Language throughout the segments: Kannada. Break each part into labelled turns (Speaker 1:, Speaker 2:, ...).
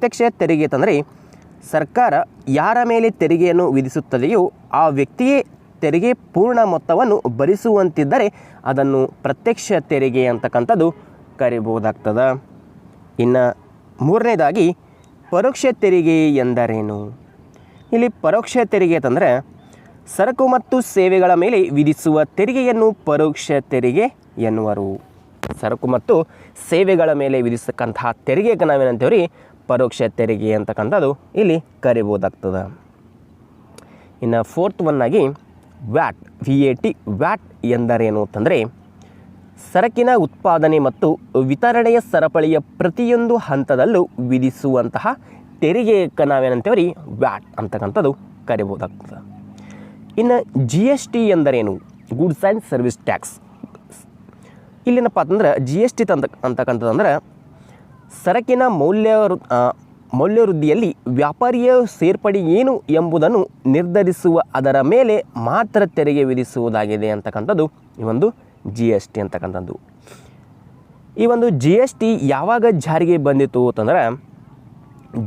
Speaker 1: ಪ್ರತ್ಯಕ್ಷ ತೆರಿಗೆ ತಂದರೆ ಸರ್ಕಾರ ಯಾರ ಮೇಲೆ ತೆರಿಗೆಯನ್ನು ವಿಧಿಸುತ್ತದೆಯೋ ಆ ವ್ಯಕ್ತಿಯೇ ತೆರಿಗೆ ಪೂರ್ಣ ಮೊತ್ತವನ್ನು ಭರಿಸುವಂತಿದ್ದರೆ ಅದನ್ನು ಪ್ರತ್ಯಕ್ಷ ತೆರಿಗೆ ಅಂತಕ್ಕಂಥದ್ದು ಕರಿಬೋದಾಗ್ತದೆ ಇನ್ನು ಮೂರನೇದಾಗಿ ಪರೋಕ್ಷ ತೆರಿಗೆ ಎಂದರೇನು? ಇಲ್ಲಿ ಪರೋಕ್ಷ ತೆರಿಗೆ ಅಂತಂದರೆ ಸರಕು ಮತ್ತು ಸೇವೆಗಳ ಮೇಲೆ ವಿಧಿಸುವ ತೆರಿಗೆಯನ್ನು ಪರೋಕ್ಷ ತೆರಿಗೆ ಎನ್ನುವರು. ಸರಕು ಮತ್ತು ಸೇವೆಗಳ ಮೇಲೆ ವಿಧಿಸತಕ್ಕಂತಹ ತೆರಿಗೆಗೆ ನಾವೇನಂತೇವ್ರಿ? ಪರೋಕ್ಷ ತೆರಿಗೆ ಅಂತಕ್ಕಂಥದ್ದು ಇಲ್ಲಿ ಕರಿಬೋದಾಗ್ತದೆ. ಇನ್ನು ಫೋರ್ತ್ ಒನ್ ಆಗಿ VAT V A T VAT ಎಂದರೇನು ಅಂತಂದರೆ ಸರಕಿನ ಉತ್ಪಾದನೆ ಮತ್ತು ವಿತರಣೆಯ ಸರಪಳಿಯ ಪ್ರತಿಯೊಂದು ಹಂತದಲ್ಲೂ ವಿಧಿಸುವಂತಹ ತೆರಿಗೆಯಕ್ಕೆ ನಾವೇನಂತೇವ್ರಿ? ವ್ಯಾಟ್ ಅಂತಕ್ಕಂಥದ್ದು ಕರಿಬೋದಾಗ್ತದೆ. ಇನ್ನು ಜಿ ಎಸ್ ಟಿ ಎಂದರೇನು? ಗೂಡ್ಸ್ ಆ್ಯಂಡ್ ಸರ್ವಿಸ್ ಟ್ಯಾಕ್ಸ್ ಇಲ್ಲೇನಪ್ಪ ಅಂತಂದ್ರೆ ಜಿ ಎಸ್ ಟಿ ತಂತ ಅಂತಕ್ಕಂಥದ್ದು ಸರಕಿನ ಮೌಲ್ಯ ಮೌಲ್ಯವೃದ್ಧಿಯಲ್ಲಿ ವ್ಯಾಪಾರಿಯ ಸೇರ್ಪಡೆ ಏನು ಎಂಬುದನ್ನು ನಿರ್ಧರಿಸುವ ಅದರ ಮೇಲೆ ಮಾತ್ರ ತೆರಿಗೆ ವಿಧಿಸುವುದಾಗಿದೆ ಅಂತಕ್ಕಂಥದ್ದು ಈ ಒಂದು ಜಿ ಎಸ್ ಟಿ ಅಂತಕ್ಕಂಥದ್ದು. ಈ ಒಂದು ಜಿ ಎಸ್ ಟಿ ಯಾವಾಗ ಜಾರಿಗೆ ಬಂದಿತ್ತು ಅಂತಂದ್ರೆ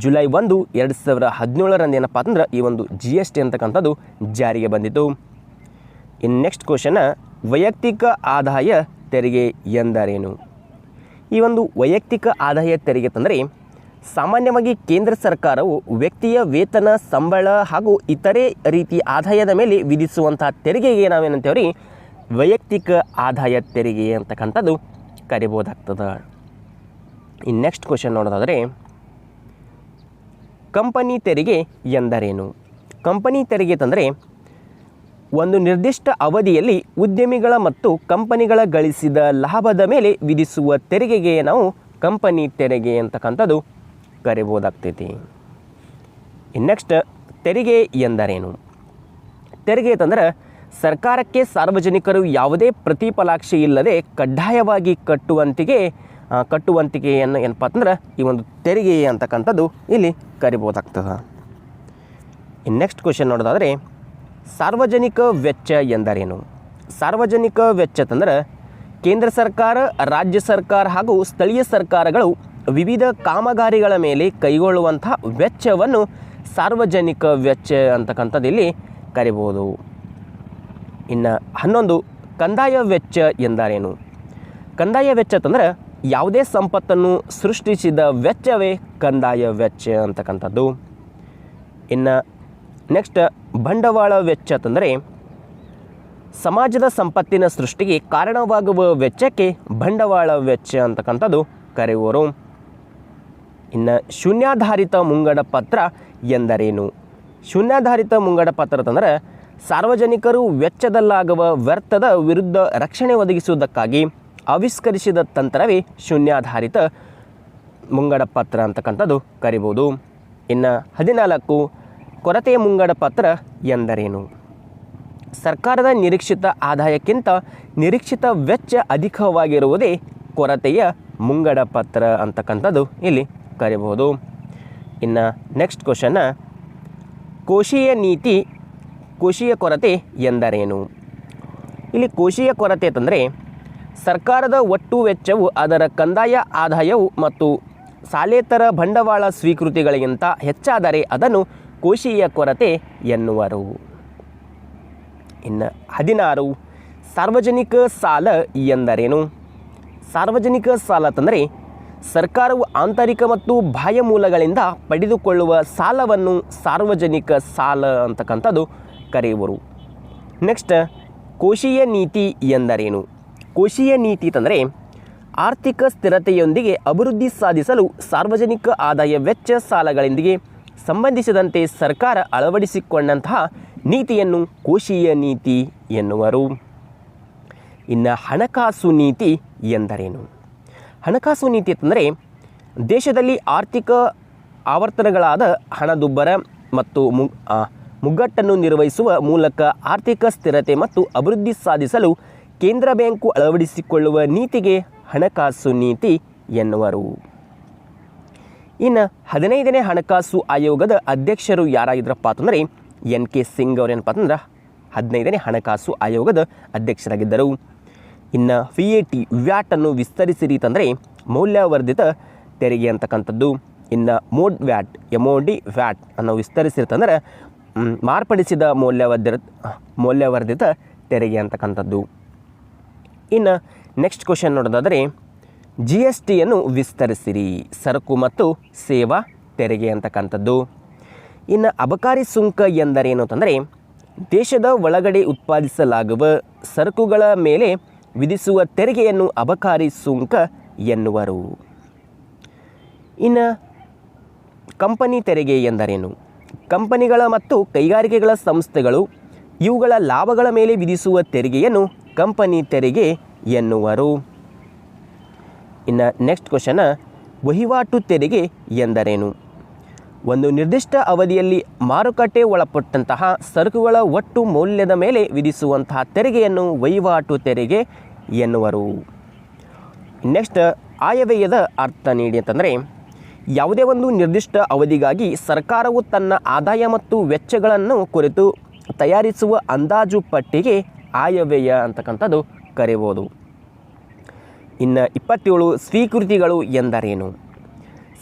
Speaker 1: ಜುಲೈ ಒಂದು, ಎರಡು ಸಾವಿರ ಹದಿನೇಳರಂದು ಏನಪ್ಪ ಅಂತಂದ್ರೆ ಈ ಒಂದು ಜಿ ಎಸ್ ಟಿ ಅಂತಕ್ಕಂಥದ್ದು ಜಾರಿಗೆ ಬಂದಿತ್ತು. ಇನ್ನು ನೆಕ್ಸ್ಟ್ ಕ್ವಶನ, ವೈಯಕ್ತಿಕ ಆದಾಯ ತೆರಿಗೆ ಎಂದರೇನು? ಈ ಒಂದು ವೈಯಕ್ತಿಕ ಆದಾಯ ತೆರಿಗೆ ತಂದರೆ ಸಾಮಾನ್ಯವಾಗಿ ಕೇಂದ್ರ ಸರ್ಕಾರವು ವ್ಯಕ್ತಿಯ ವೇತನ, ಸಂಬಳ ಹಾಗೂ ಇತರೆ ರೀತಿಯ ಆದಾಯದ ಮೇಲೆ ವಿಧಿಸುವಂತಹ ತೆರಿಗೆಗೆ ನಾವೇನಂತೇವ್ರಿ ವೈಯಕ್ತಿಕ ಆದಾಯ ತೆರಿಗೆ ಅಂತಕ್ಕಂಥದ್ದು ಕರಿಬೋದಾಗ್ತದೆ. ಇನ್ನು ನೆಕ್ಸ್ಟ್ ಕ್ವಶನ್ ನೋಡೋದಾದರೆ, ಕಂಪನಿ ತೆರಿಗೆ ಎಂದರೇನು? ಕಂಪನಿ ತೆರಿಗೆ ತಂದರೆ ಒಂದು ನಿರ್ದಿಷ್ಟ ಅವಧಿಯಲ್ಲಿ ಉದ್ಯಮಿಗಳ ಮತ್ತು ಕಂಪನಿಗಳ ಗಳಿಸಿದ ಲಾಭದ ಮೇಲೆ ವಿಧಿಸುವ ತೆರಿಗೆಗೆ ನಾವು ಕಂಪನಿ ತೆರಿಗೆ ಅಂತಕ್ಕಂಥದ್ದು ಕರಿಬೋದಾಗ್ತೈತಿ. ನೆಕ್ಸ್ಟ್ ತೆರಿಗೆ ಎಂದರೇನು? ತೆರಿಗೆ ಅಂತಂದ್ರೆ ಸರ್ಕಾರಕ್ಕೆ ಸಾರ್ವಜನಿಕರು ಯಾವುದೇ ಪ್ರತಿಫಲಾಕ್ಷೆ ಇಲ್ಲದೆ ಕಡ್ಡಾಯವಾಗಿ ಕಟ್ಟುವಂತಿಗೆ ಕಟ್ಟುವಂತಿಕೆಯನ್ನು ಏನಪ್ಪ ಅಂತಂದ್ರೆ ಈ ಒಂದು ತೆರಿಗೆ ಅಂತಕ್ಕಂಥದ್ದು ಇಲ್ಲಿ ಕರಿಬೋದಾಗ್ತದೆ. ನೆಕ್ಸ್ಟ್ ಕ್ವೆಶನ್ ನೋಡೋದಾದರೆ ಸಾರ್ವಜನಿಕ ವೆಚ್ಚ ಎಂದರೇನು? ಸಾರ್ವಜನಿಕ ವೆಚ್ಚ ತಂದ್ರೆ ಕೇಂದ್ರ ಸರ್ಕಾರ, ರಾಜ್ಯ ಸರ್ಕಾರ ಹಾಗೂ ಸ್ಥಳೀಯ ಸರ್ಕಾರಗಳು ವಿವಿಧ ಕಾಮಗಾರಿಗಳ ಮೇಲೆ ಕೈಗೊಳ್ಳುವಂಥ ವೆಚ್ಚವನ್ನು ಸಾರ್ವಜನಿಕ ವೆಚ್ಚ ಅಂತಕ್ಕಂಥದ್ದು ಇಲ್ಲಿ ಕರಿಬೋದು. ಇನ್ನು ಹನ್ನೊಂದು, ಕಂದಾಯ ವೆಚ್ಚ ಎಂದರೇನು? ಕಂದಾಯ ವೆಚ್ಚ ತಂದರೆ ಯಾವುದೇ ಸಂಪತ್ತನ್ನು ಸೃಷ್ಟಿಸಿದ ವೆಚ್ಚವೇ ಕಂದಾಯ ವೆಚ್ಚ ಅಂತಕ್ಕಂಥದ್ದು. ಇನ್ನು ನೆಕ್ಸ್ಟ್ ಬಂಡವಾಳ ವೆಚ್ಚ ತಂದರೆ ಸಮಾಜದ ಸಂಪತ್ತಿನ ಸೃಷ್ಟಿಗೆ ಕಾರಣವಾಗುವ ವೆಚ್ಚಕ್ಕೆ ಬಂಡವಾಳ ವೆಚ್ಚ ಅಂತಕ್ಕಂಥದ್ದು ಕರೆಯುವರು. ಇನ್ನು ಶೂನ್ಯಾಧಾರಿತ ಮುಂಗಡ ಪತ್ರ ಎಂದರೇನು? ಶೂನ್ಯಾಧಾರಿತ ಮುಂಗಡ ಪತ್ರ ತಂದರೆ ಸಾರ್ವಜನಿಕರು ವೆಚ್ಚದಲ್ಲಾಗುವ ವ್ಯರ್ಥದ ವಿರುದ್ಧ ರಕ್ಷಣೆ ಒದಗಿಸುವುದಕ್ಕಾಗಿ ಆವಿಷ್ಕರಿಸಿದ ತಂತ್ರವೇ ಶೂನ್ಯಾಧಾರಿತ ಮುಂಗಡ ಪತ್ರ ಅಂತಕ್ಕಂಥದ್ದು ಕರಿಬೋದು. ಇನ್ನು ಹದಿನಾಲ್ಕು ಕೊರತೆಯ ಮುಂಗಡ ಪತ್ರ ಎಂದರೇನು? ಸರ್ಕಾರದ ನಿರೀಕ್ಷಿತ ಆದಾಯಕ್ಕಿಂತ ನಿರೀಕ್ಷಿತ ವೆಚ್ಚ ಅಧಿಕವಾಗಿರುವುದೇ ಕೊರತೆಯ ಮುಂಗಡ ಪತ್ರ ಅಂತಕ್ಕಂಥದ್ದು ಇಲ್ಲಿ ಕರೆಯಬಹುದು ಇನ್ನು ನೆಕ್ಸ್ಟ್ ಕ್ವಶನ್ನ ಕೋಶೀಯ ನೀತಿ, ಕೋಶೀಯ ಕೊರತೆ ಎಂದರೇನು? ಇಲ್ಲಿ ಕೋಶೀಯ ಕೊರತೆ ಅಂತಂದರೆ ಸರ್ಕಾರದ ಒಟ್ಟು ವೆಚ್ಚವು ಅದರ ಕಂದಾಯ ಆದಾಯವು ಮತ್ತು ಸಾಲೇತರ ಬಂಡವಾಳ ಸ್ವೀಕೃತಿಗಳಿಗಿಂತ ಹೆಚ್ಚಾದರೆ ಅದನ್ನು ಕೋಶೀಯ ಕೊರತೆ ಎನ್ನುವರು. ಇನ್ನು ಹದಿನಾರು, ಸಾರ್ವಜನಿಕ ಸಾಲ ಎಂದರೇನು? ಸಾರ್ವಜನಿಕ ಸಾಲ ತಂದರೆ ಸರ್ಕಾರವು ಆಂತರಿಕ ಮತ್ತು ಬಾಹ್ಯ ಮೂಲಗಳಿಂದ ಪಡೆದುಕೊಳ್ಳುವ ಸಾಲವನ್ನು ಸಾರ್ವಜನಿಕ ಸಾಲ ಅಂತಕ್ಕಂಥದ್ದು ಕರೆಯುವರು. ನೆಕ್ಸ್ಟ್ ಕೋಶೀಯ ನೀತಿ ಎಂದರೇನು? ಕೋಶೀಯ ನೀತಿ ತಂದರೆ ಆರ್ಥಿಕ ಸ್ಥಿರತೆಯೊಂದಿಗೆ ಅಭಿವೃದ್ಧಿ ಸಾಧಿಸಲು ಸಾರ್ವಜನಿಕ ಆದಾಯ ವೆಚ್ಚ ಸಾಲಗಳೊಂದಿಗೆ ಸಂಬಂಧಿಸಿದಂತೆ ಸರ್ಕಾರ ಅಳವಡಿಸಿಕೊಂಡಂತಹ ನೀತಿಯನ್ನು ಕೋಶೀಯ ನೀತಿ ಎನ್ನುವರು. ಇನ್ನು ಹಣಕಾಸು ನೀತಿ ಎಂದರೇನು? ಹಣಕಾಸು ನೀತಿ ಅಂತಂದರೆ ದೇಶದಲ್ಲಿ ಆರ್ಥಿಕ ಆವರ್ತನಗಳಾದ ಹಣದುಬ್ಬರ ಮತ್ತು ಮು ಮುಗ್ಗಟ್ಟನ್ನು ನಿರ್ವಹಿಸುವ ಮೂಲಕ ಆರ್ಥಿಕ ಸ್ಥಿರತೆ ಮತ್ತು ಅಭಿವೃದ್ಧಿ ಸಾಧಿಸಲು ಕೇಂದ್ರ ಬ್ಯಾಂಕು ಅಳವಡಿಸಿಕೊಳ್ಳುವ ನೀತಿಗೆ ಹಣಕಾಸು ನೀತಿ ಎನ್ನುವರು. ಇನ್ನು ಹದಿನೈದನೇ ಹಣಕಾಸು ಆಯೋಗದ ಅಧ್ಯಕ್ಷರು ಯಾರಾಗಿದ್ರಪ್ಪ ಅಂತಂದರೆ ಎನ್ ಕೆ ಸಿಂಗ್ ಅವ್ರೇನಪ್ಪ ಅಂತಂದ್ರೆ ಹದಿನೈದನೇ ಹಣಕಾಸು ಆಯೋಗದ ಅಧ್ಯಕ್ಷರಾಗಿದ್ದರು. ಇನ್ನು ವಿ ಎ ಟಿ ವ್ಯಾಟನ್ನು ವಿಸ್ತರಿಸಿರಿ ತಂದರೆ ಮೌಲ್ಯವರ್ಧಿತ ತೆರಿಗೆ ಅಂತಕ್ಕಂಥದ್ದು. ಇನ್ನು mod VAT, M D VAT ಅನ್ನು ವಿಸ್ತರಿಸಿರ್ತಂದ್ರೆ ಮಾರ್ಪಡಿಸಿದ ಮೌಲ್ಯವರ್ಧಿತ ಮೌಲ್ಯವರ್ಧಿತ ತೆರಿಗೆ ಅಂತಕ್ಕಂಥದ್ದು. ಇನ್ನು ನೆಕ್ಸ್ಟ್ ಕ್ವಶನ್ ನೋಡೋದಾದರೆ ಜಿ ಎಸ್ ಟಿಯನ್ನು ವಿಸ್ತರಿಸಿರಿ. ಸರಕು ಮತ್ತು ಸೇವಾ ತೆರಿಗೆ ಅಂತಕ್ಕಂಥದ್ದು. ಇನ್ನು ಅಬಕಾರಿ ಸುಂಕ ಎಂದರೇನು ಅಂತಂದರೆ, ದೇಶದ ಒಳಗಡೆ ಉತ್ಪಾದಿಸಲಾಗುವ ಸರಕುಗಳ ಮೇಲೆ ವಿಧಿಸುವ ತೆರಿಗೆಯನ್ನು ಅಬಕಾರಿ ಸುಂಕ ಎನ್ನುವರು. ಇನ್ನು ಕಂಪನಿ ತೆರಿಗೆ ಎಂದರೇನು? ಕಂಪನಿಗಳ ಮತ್ತು ಕೈಗಾರಿಕೆಗಳ ಸಂಸ್ಥೆಗಳು ಇವುಗಳ ಲಾಭಗಳ ಮೇಲೆ ವಿಧಿಸುವ ತೆರಿಗೆಯನ್ನು ಕಂಪನಿ ತೆರಿಗೆ ಎನ್ನುವರು. ಇನ್ನು ನೆಕ್ಸ್ಟ್ ಕ್ವಶನ ವಹಿವಾಟು ತೆರಿಗೆ ಎಂದರೇನು? ಒಂದು ನಿರ್ದಿಷ್ಟ ಅವಧಿಯಲ್ಲಿ ಮಾರುಕಟ್ಟೆ ಒಳಪಟ್ಟಂತಹ ಸರಕುಗಳ ಒಟ್ಟು ಮೌಲ್ಯದ ಮೇಲೆ ವಿಧಿಸುವಂತಹ ತೆರಿಗೆಯನ್ನು ವಹಿವಾಟು ತೆರಿಗೆ ಎನ್ನುವರು. ನೆಕ್ಸ್ಟ್ ಆಯವ್ಯಯದ ಅರ್ಥ ನೀಡಿ ಅಂತಂದರೆ, ಯಾವುದೇ ಒಂದು ನಿರ್ದಿಷ್ಟ ಅವಧಿಗಾಗಿ ಸರ್ಕಾರವು ತನ್ನ ಆದಾಯ ಮತ್ತು ವೆಚ್ಚಗಳನ್ನು ಕುರಿತು ತಯಾರಿಸುವ ಅಂದಾಜು ಪಟ್ಟಿಗೆ ಆಯವ್ಯಯ ಅಂತಕ್ಕಂಥದ್ದು ಕರೆಯುವುದು ಇನ್ನು ಇಪ್ಪತ್ತೇಳು ಸ್ವೀಕೃತಿಗಳು ಎಂದರೇನು?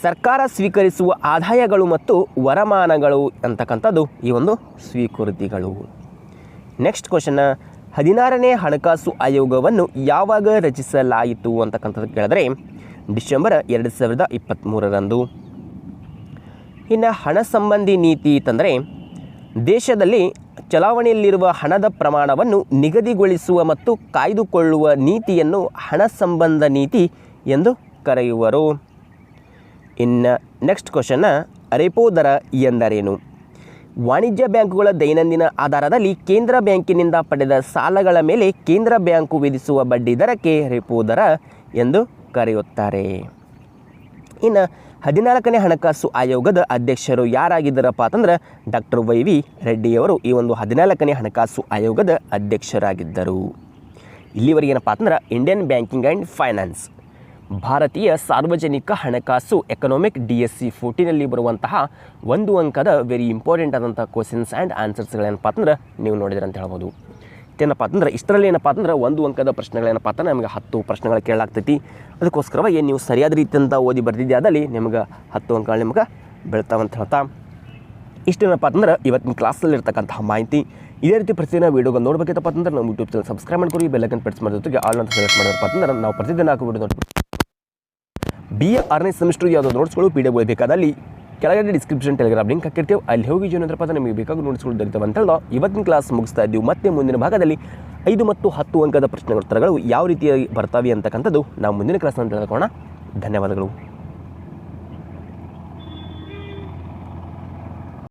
Speaker 1: ಸರ್ಕಾರ ಸ್ವೀಕರಿಸುವ ಆದಾಯಗಳು ಮತ್ತು ವರಮಾನಗಳು ಅಂತಕ್ಕಂಥದ್ದು ಈ ಒಂದು ಸ್ವೀಕೃತಿಗಳು. ನೆಕ್ಸ್ಟ್ ಕ್ವಶನ್ ಹದಿನಾರನೇ ಹಣಕಾಸು ಆಯೋಗವನ್ನು ಯಾವಾಗ ರಚಿಸಲಾಯಿತು ಅಂತಕ್ಕಂಥದ್ದು ಕೇಳಿದ್ರೆ ಡಿಸೆಂಬರ್ ಎರಡು ಸಾವಿರದ ಇಪ್ಪತ್ತ್ಮೂರರಂದು ಇನ್ನು ಹಣ ಸಂಬಂಧಿ ನೀತಿ ಅಂತಂದರೆ ದೇಶದಲ್ಲಿ ಚಲಾವಣೆಯಲ್ಲಿರುವ ಹಣದ ಪ್ರಮಾಣವನ್ನು ನಿಗದಿಗೊಳಿಸುವ ಮತ್ತು ಕಾಯ್ದುಕೊಳ್ಳುವ ನೀತಿಯನ್ನು ಹಣ ಸಂಬಂಧ ನೀತಿ ಎಂದು ಕರೆಯುವರು. ಇನ್ನು ನೆಕ್ಸ್ಟ್ ಕ್ವಶನ್ನ ರೆಪೋ ದರ ಎಂದರೇನು? ವಾಣಿಜ್ಯ ಬ್ಯಾಂಕುಗಳ ದೈನಂದಿನ ಆಧಾರದಲ್ಲಿ ಕೇಂದ್ರ ಬ್ಯಾಂಕಿನಿಂದ ಪಡೆದ ಸಾಲಗಳ ಮೇಲೆ ಕೇಂದ್ರ ಬ್ಯಾಂಕು ವಿಧಿಸುವ ಬಡ್ಡಿ ದರಕ್ಕೆ ರೆಪೋ ದರ ಎಂದು ಕರೆಯುತ್ತಾರೆ. ಇನ್ನು ಹದಿನಾಲ್ಕನೇ ಹಣಕಾಸು ಆಯೋಗದ ಅಧ್ಯಕ್ಷರು ಯಾರಾಗಿದ್ದರಪ್ಪ ಅಂತಂದ್ರೆ ಡಾಕ್ಟರ್ ವೈ ವಿ ರೆಡ್ಡಿಯವರು ಈ ಒಂದು ಹದಿನಾಲ್ಕನೇ ಹಣಕಾಸು ಆಯೋಗದ ಅಧ್ಯಕ್ಷರಾಗಿದ್ದರು. ಇಲ್ಲಿವರೆಗೆ ಏನಪ್ಪ ಅಂತಂದ್ರೆ ಇಂಡಿಯನ್ ಬ್ಯಾಂಕಿಂಗ್ ಆ್ಯಂಡ್ ಫೈನಾನ್ಸ್. ಭಾರತೀಯ ಸಾರ್ವಜನಿಕ ಹಣಕಾಸು ಎಕನಾಮಿಕ್ ಡಿ ಎಸ್ ಸಿ ಫೋರ್ಟಿನಲ್ಲಿ ಬರುವಂತಹ ಒಂದು ಅಂಕದ ವೆರಿ ಇಂಪಾರ್ಟೆಂಟ್ ಆದಂಥ ಕ್ವಶನ್ಸ್ ಆ್ಯಂಡ್ ಆನ್ಸರ್ಸ್ಗಳೇನಪ್ಪ ಅಂತಂದ್ರೆ ನೀವು ನೋಡಿದ್ರೆ ಅಂತ ಹೇಳ್ಬೋದು. ಏನಪ್ಪ ಅಂತಂದ್ರೆ, ಇಷ್ಟರಲ್ಲಿ ಏನಪ್ಪ ಅಂದ್ರೆ ಒಂದು ಅಂಕದ ಪ್ರಶ್ನೆಗಳೇನಪ್ಪ ಅಂತ ನಮಗೆ ಹತ್ತು ಪ್ರಶ್ನೆಗಳು ಕೇಳಾಗ್ತೈತಿ ಅದಕ್ಕೋಸ್ಕರವಾಗಿ ನೀವು ಸರಿಯಾದ ರೀತಿಯಿಂದ ಓದಿ ಬರೆದಿದ್ದೆ ಆದಲ್ಲಿ ನಿಮ್ಗೆ ಹತ್ತು ಅಂಕಗಳು ನಿಮ್ಗೆ ಬೆಳ್ತಾವಂತ ಹೇಳ್ತಾ. ಇಷ್ಟೇನಪ್ಪ ಅಂತಂದ್ರೆ ಇವತ್ತಿನ ಕ್ಲಾಸಲ್ಲಿ ಇರ್ತಕ್ಕಂತಹ ಮಾಹಿತಿ. ಇದೇ ರೀತಿ ಪ್ರತಿದಿನ ವೀಡಿಯೋಗಳು ನೋಡ್ಬೇಕಪ್ಪ ಅಂತಂದ್ರೆ ನಮ್ಮ ಯೂಟ್ಯೂಬ್ ಚಾನಲ್ ಸಬ್ಸ್ಕ್ರೈಬ್ ಮಾಡ್ಕೊಡಿ ಬೆಲ್ಲೈಕನ್ ಪ್ರೆಸ್ ಮಾಡೋ ಜೊತೆಗೆ ಆಲ್ ಅಂತ ಸೆಲೆಕ್ಟ್ ಮಾಡೋದಪ್ಪ ಅಂತಂದ್ರೆ ನಾವು ಪ್ರತಿದಿನ ಹಾಕೋ ವೀಡಿಯೋ ನೋಡಿ ಬಿ ಎ ಆರನೇ ಸೆಮಿಸ್ಟರ್ ಯಾವುದೋ ನೋಟ್ಸ್ಗಳು ಪಿ ಡಿ ಬೇಕಾದಲ್ಲಿ ಕೆಳಗಡೆ ಡಿಸ್ಕ್ರಿಪ್ಷನ್ ಟೆಲಿಗ್ರಾಮ್ ಲಿಂಕ್ ಹಾಕಿರ್ತೀವಿ. ಅಲ್ಲಿ ಹೋಗಿ ಜೀವನ ಅಂದ್ರೆ ನಿಮಗೆ ಬೇಕಾಗಿ ನೋಟ್ಸ್ಗಳು ದೊರೀತಾವೆ ಅಂತ ಹೇಳೋ ಇವತ್ತಿನ ಕ್ಲಾಸ್ ಮುಗಿಸ್ತಾ ಇದ್ದೀವಿ. ಮತ್ತೆ ಮುಂದಿನ ಭಾಗದಲ್ಲಿ ಐದು ಮತ್ತು ಹತ್ತು ಅಂಕದ ಪ್ರಶ್ನೆಗಳ ಉತ್ತರಗಳು ಯಾವ ರೀತಿಯಾಗಿ ಬರ್ತಾವೆ ಅಂತಕ್ಕಂಥದ್ದು ನಾವು ಮುಂದಿನ ಕ್ಲಾಸ್ ಅಂತ ತಿಳ್ಕೊಳ್ಳೋಣ. ಧನ್ಯವಾದಗಳು.